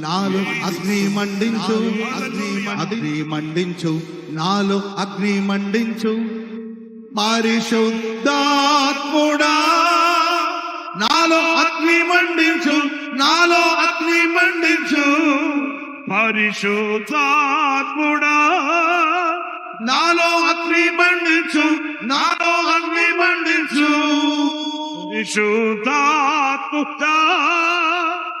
నాలో అగ్ని మండించు. అగ్ని అగ్ని మండించు. నాలో అగ్ని మండించు. పరిశుద్ధాత్ముడా నాలో అగ్ని మండించు. నాలో అగ్ని మండించు. పరిశుద్ధాత్ముడా నాలో అగ్ని మండించు. నాలో అగ్ని మండించు. పరిశుద్ధాత్ముడా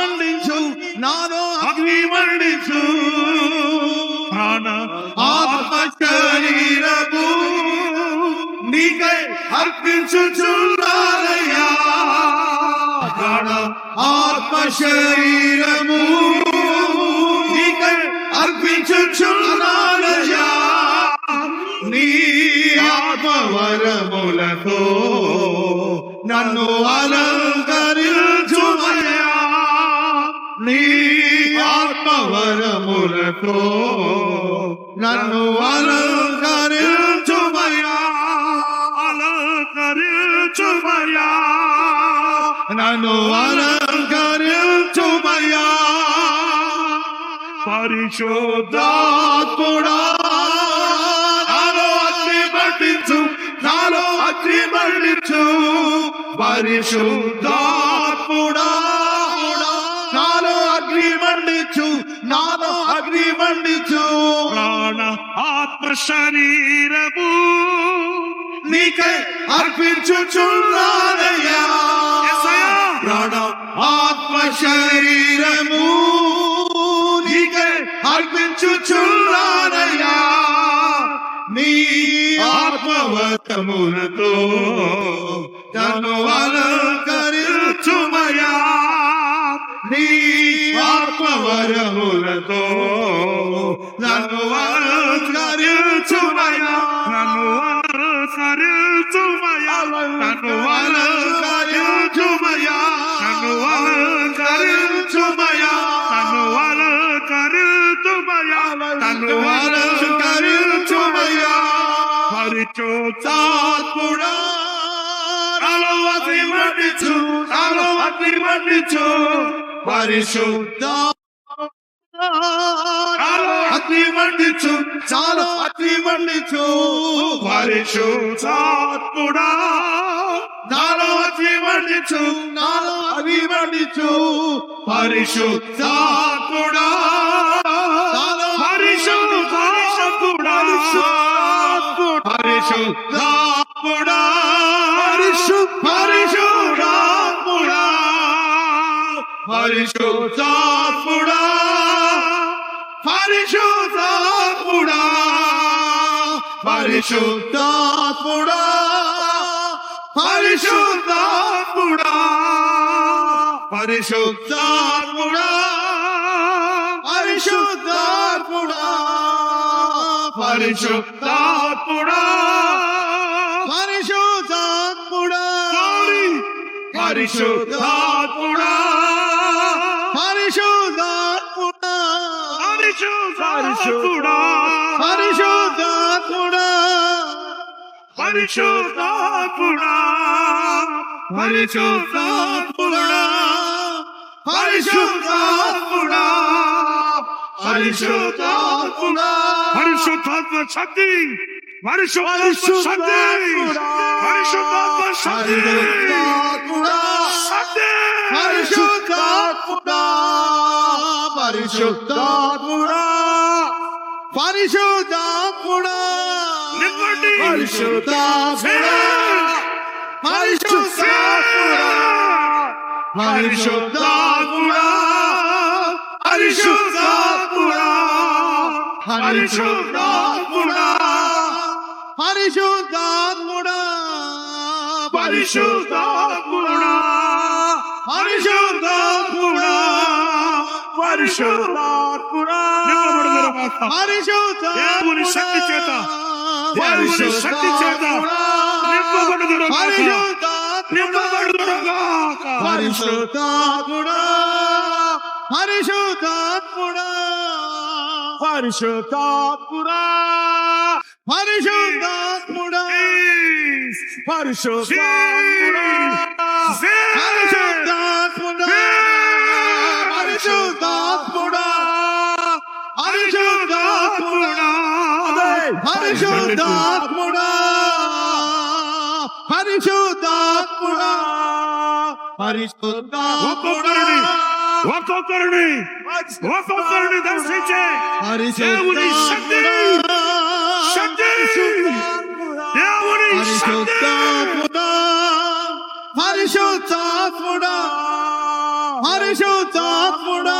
మండించు నాలో అగ్ని మండించు ప్రాణ ఆత్మ శరీరము నీకై అర్పించుచున్నారయ్యా. ప్రాణ ఆత్మ శరీరము నీకై అర్పించుచున్నారయ్యా. నీ ఆత్మవరములతో నన్ను అలంకరించుమయ్యా. నీ ఆత్మవరములతో నన్ను అలంకరించుమయ్యా అలంకరించుమయ్యా. నన్ను అలంకరించుమయ్యా. పరిశోధాత్ముడా నాలో అగ్ని మండించు నాలో అగ్ని మండించు పరిశుద్ధాత్ముడా నాలో అగ్ని మండించు ప్రాణ ఆత్మ శరీరము నీకై అర్పించుచున్నానయ్యా. ప్రాణ ఆత్మ శరీరము నీకై అర్పించుచున్నానయ్యా. నీ ఆత్మవతములతో నన్ను Hello, what's the matter? Hello, what's the matter? పరిశుద్ధ నాలో అగ్ని మండించు చాలు అగ్ని మండించు పరిశోత్సాత్ముడా నాలో అగ్ని మండించు నాలో అగ్ని మండించు పరిశుద్ధాత్ముడా నాలో పరిశుద్ధాత్ముడా పరిశుద్ధాత్ముడా పరిశుద్ధాత్ముడా. फरशोचा पुडा फरशोचा पुडा फरशोचा पुडा फरशोचा पुडा फरशोचा पुडा फरशोचा पुडा फरशोचा पुडा फरशोचा पुडा फरशोचा হরিশোদার পুরা হরিশোদার পুরা হরিশোদার পুরা হরিশোদার পুরা হরিশোদার পুরা হরিশোদার পুরা হরিশোদার পুরা হরিশোদার শক্তি പരിശുദ്ധാത്മുടാ പരിശുദ്ധാത്മുടാ പരിശുദ്ധാത്മുടാ പരിശുദ്ധാത്മുടാ പരിശുദ്ധാത്മുടാ പരിശുദ്ധാത്മുടാ പരിശുദ്ധാത്മുടാ പരിശുദ്ധാത്മുടാ പരിശുദ്ധാത്മുടാ പരിശുദ്ധാത്മുടാ പരിശോധാത്മുട పరిశోధాత్ముడ పరిశోధ దేవుని శక్తి చేత దేవుని శక్తి చేత నింపబడుదురు నింపబడుదురు పరిశోధాత్ముడ పరిశోధాత్ముడ పరిశోధాత్ముడ పరిశోధాత్ముడ పరిశోధాత్ముడ పరిశోధ పరిశుద్ధాత్ముడా పరిశుద్ధాత్ముడా ఒక్కొక్కరిని ఒక్కొక్కరిని ఒక్కొక్కరిని దర్శించే దేవుని శక్తి శక్తి దేవుని శక్తి పరిశుద్ధాత్ముడా పరిశుద్ధాత్ముడా